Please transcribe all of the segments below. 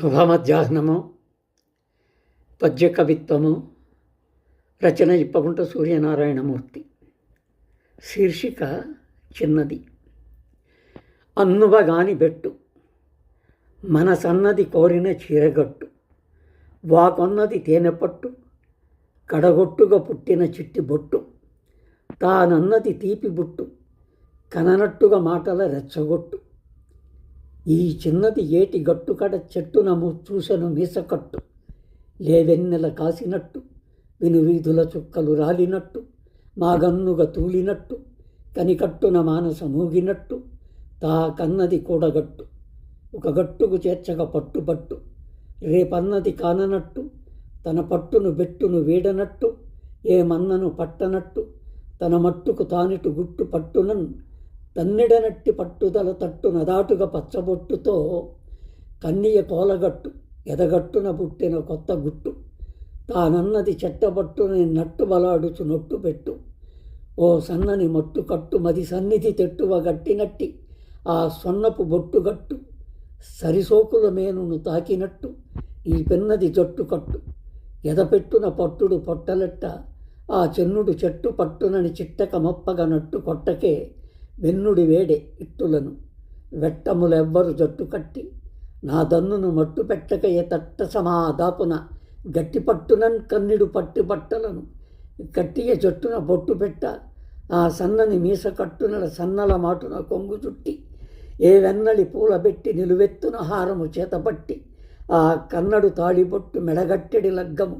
శుభ మధ్యాహ్నము పద్య కవిత్వము రచన ఇప్పకుంట సూర్యనారాయణమూర్తి. శీర్షిక చిన్నది. అన్నువగాని బెట్టు. మనసన్నది కోరిన చీరగట్టు. వాకొన్నది తేనెపట్టు. కడగొట్టుగా పుట్టిన చిట్టి బొట్టు. తానన్నది తీపి బుట్టు కననట్టుగా మాటల రెచ్చగొట్టు. ఈ చిన్నది ఏటి గట్టుకడ చెట్టునము చూసెను మీసకట్టు. లేవెన్నెల కాసినట్టు వినువీధుల చుక్కలు రాలినట్టు మాగన్నుగ తూలినట్టు కనికట్టున మానస మూగినట్టు తా కన్నది కూడగట్టు ఒక గట్టుకు చేర్చక పట్టుపట్టు రేపన్నది కాననట్టు తన పట్టును బెట్టును వీడనట్టు ఏ మన్నను పట్టనట్టు తన మట్టుకు తానిటు గుట్టు పట్టునన్ తన్నిడనట్టి పట్టుదల తట్టున దాటుగా పచ్చబొట్టుతో కన్నియ కోలగట్టు ఎదగట్టున పుట్టిన కొత్త గుట్టు. తానన్నది చెట్టబట్టుని నట్టు బలాడుచు నొట్టు పెట్టు. ఓ సన్నని మట్టు కట్టు మది సన్నిధి తెట్టువ గట్టినట్టి ఆ సొన్నపు బొట్టుగట్టు సరిసోకుల మేనును తాకినట్టు ఈ పెన్నది జట్టు కట్టు. ఎదపెట్టున పట్టుడు పొట్టలెట్ట ఆ చెన్నుడు చెట్టు పట్టునని చిట్టక మొప్పగ నట్టు కొట్టకే వెన్నుడి వేడే ఇట్టులను వెట్టములెవ్వరు జట్టు కట్టి నా దన్నును మట్టు పెట్టకయే తట్ట సమాదాపున గట్టిపట్టునన్ కన్నిడు పట్టి బట్టలను కట్టియ జట్టున బొట్టు పెట్ట ఆ సన్నని మీస కట్టున సన్నల మాటున కొంగు చుట్టి ఏ వెన్నలి పూలబెట్టి నిలువెత్తున హారము చేతపట్టి ఆ కన్నడు తాళిబొట్టు మెడగట్టెడి లగ్గము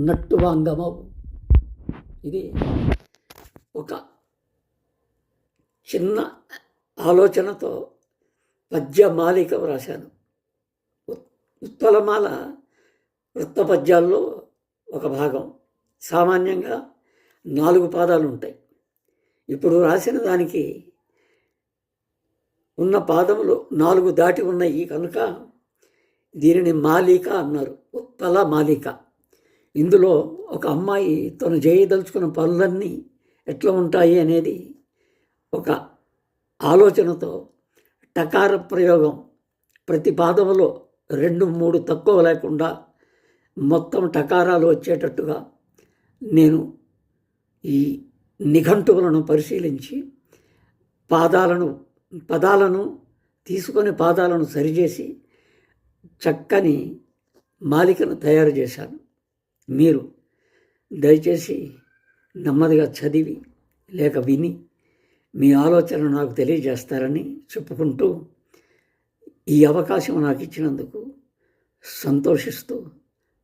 నట్టు వాంగమవు ఇది ఒక చిన్న ఆలోచనతో పద్యమాలిక వ్రాశాను. ఉత్- ఉత్పలమాల వృత్త పద్యాల్లో ఒక భాగం. సామాన్యంగా నాలుగు పాదాలు ఉంటాయి ఇప్పుడు రాసిన దానికి ఉన్న పాదములు నాలుగు దాటి ఉన్నాయి కనుక దీనిని మాలిక అన్నారు. ఉత్పల మాలిక. ఇందులో ఒక అమ్మాయి తను చేయదలుచుకున్న పనులన్నీ ఎట్లా ఉంటాయి అనేది ఒక ఆలోచనతో టకార ప్రయోగం ప్రతి పాదములో రెండు మూడు తక్కువ లేకుండా మొత్తం టకారాలు వచ్చేటట్టుగా నేను ఈ నిఘంటువులను పరిశీలించి పాదాలను పదాలను తీసుకొని పాదాలను సరిచేసి చక్కని మాలికను తయారు చేశాను. మీరు దయచేసి నెమ్మదిగా చదివి లేక విని మీ ఆలోచనను నాకు తెలియజేస్తారని చెప్పుకుంటూ ఈ అవకాశం నాకు ఇచ్చినందుకు సంతోషిస్తూ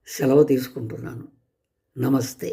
సెలవు తీసుకుంటున్నాను. నమస్తే.